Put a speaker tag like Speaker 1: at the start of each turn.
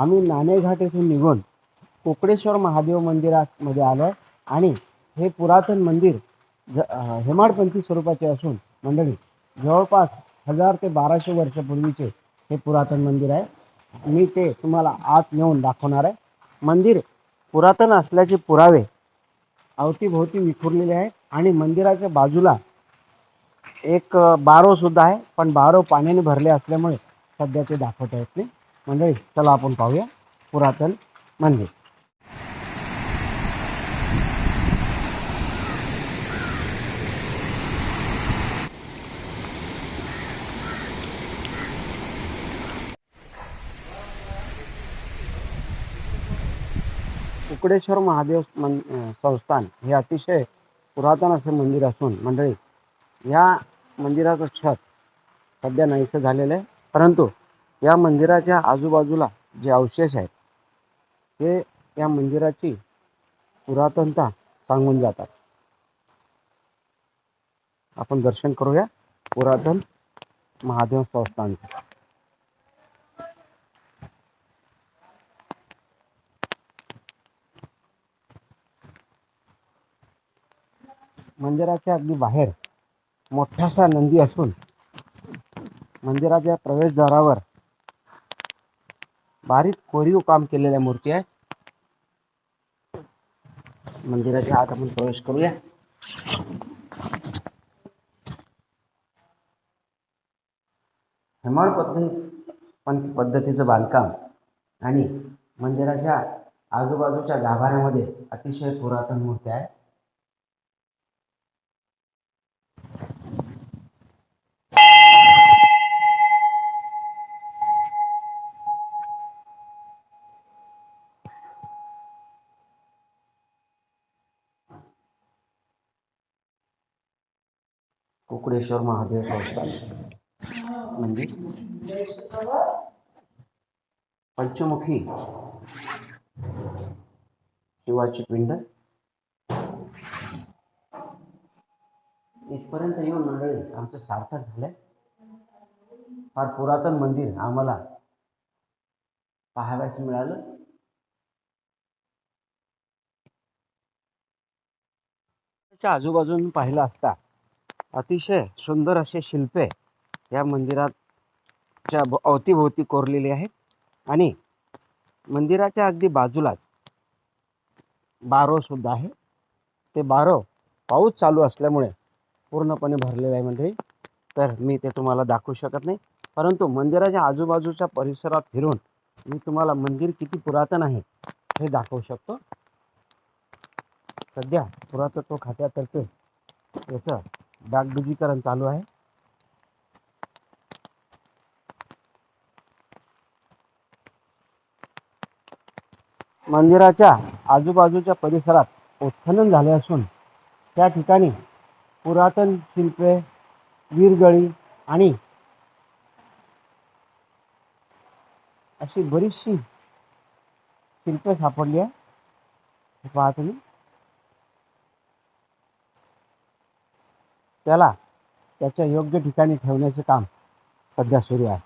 Speaker 1: आम्ही नाणेघाट येथून निघून कोकडेश्वर महादेव मंदिरामध्ये आलो आहे आणि हे पुरातन मंदिर ज हेमाडपंथी स्वरूपाचे असून मंडळी जवळपास हजार ते बाराशे वर्षापूर्वीचे हे पुरातन मंदिर आहे. मी ते तुम्हाला आत नेऊन दाखवणार आहे. मंदिर पुरातन असल्याचे पुरावे अवतीभोवती विखुरलेले आहेत आणि मंदिराच्या बाजूला एक अ, बारो सुद्धा आहे पण बारो पाण्याने भरले असल्यामुळे सध्या ते दाखवता येत नाही. मंडळी चला आपण पाहूया. पुरातन मंदिर कुकडेश्वर महादेव मन संस्थान हे अतिशय पुरातन असे मंदिर असून मंडळी या मंदिराचं छत सध्या नाहीसं झालेलं आहे. परंतु या मंदिराच्या आजूबाजूला जे अवशेष आहेत ते या मंदिराची पुरातनता सांगून जातात. आपण दर्शन करूया पुरातन महादेव संस्थानचं. मंदिराच्या अगदी बाहेर मोठासा नंदी असून मंदिराच्या प्रवेशद्वारावर बारीक कोरीव काम केलेल्या मूर्ती आहेत. मंदिराच्या आत आपण प्रवेश करूया. हेमाळ पद्धती पण पद्धतीचं बांधकाम आणि मंदिराच्या आजूबाजूच्या गाभाऱ्यामध्ये अतिशय पुरातन मूर्त्या आहेत कुकडेश्वर महादेव संस्थान. मंदिर पंचमुखी. शिवाची पिंड. इथपर्यंत येऊन मंडळी आमचं सार्थक झालंय. फार पुरातन मंदिर आम्हाला पाहावयास मिळालं. त्याच्या आजूबाजून पाहिलं असता अतिशय सुंदर असे शिल्पे या मंदिराच्या भ- अवतीभोवती कोरलेली आहेत. आणि मंदिराच्या अगदी बाजूलाच बारोसुद्धा आहे. ते बारो पाऊस चालू असल्यामुळे पूर्णपणे भरलेलं आहे मंडळी तर मी ते तुम्हाला दाखवू शकत नाही. परंतु मंदिराच्या आजूबाजूच्या परिसरात फिरून मी तुम्हाला मंदिर किती पुरातन आहे हे दाखवू शकतो. सध्या पुरातत्व खात्यातर्फे याचं डागडुजीकरण चालू आहे. मंदिराच्या आजूबाजूच्या परिसरात उत्खनन झाले असून त्या ठिकाणी पुरातन शिल्पे वीरगळी आणि अशी बरीचशी शिल्पे सापडली आहे पाहतो मी त्याला त्याच्या योग्य ठिकाणी ठेवण्याचे काम सध्या सुरू आहे.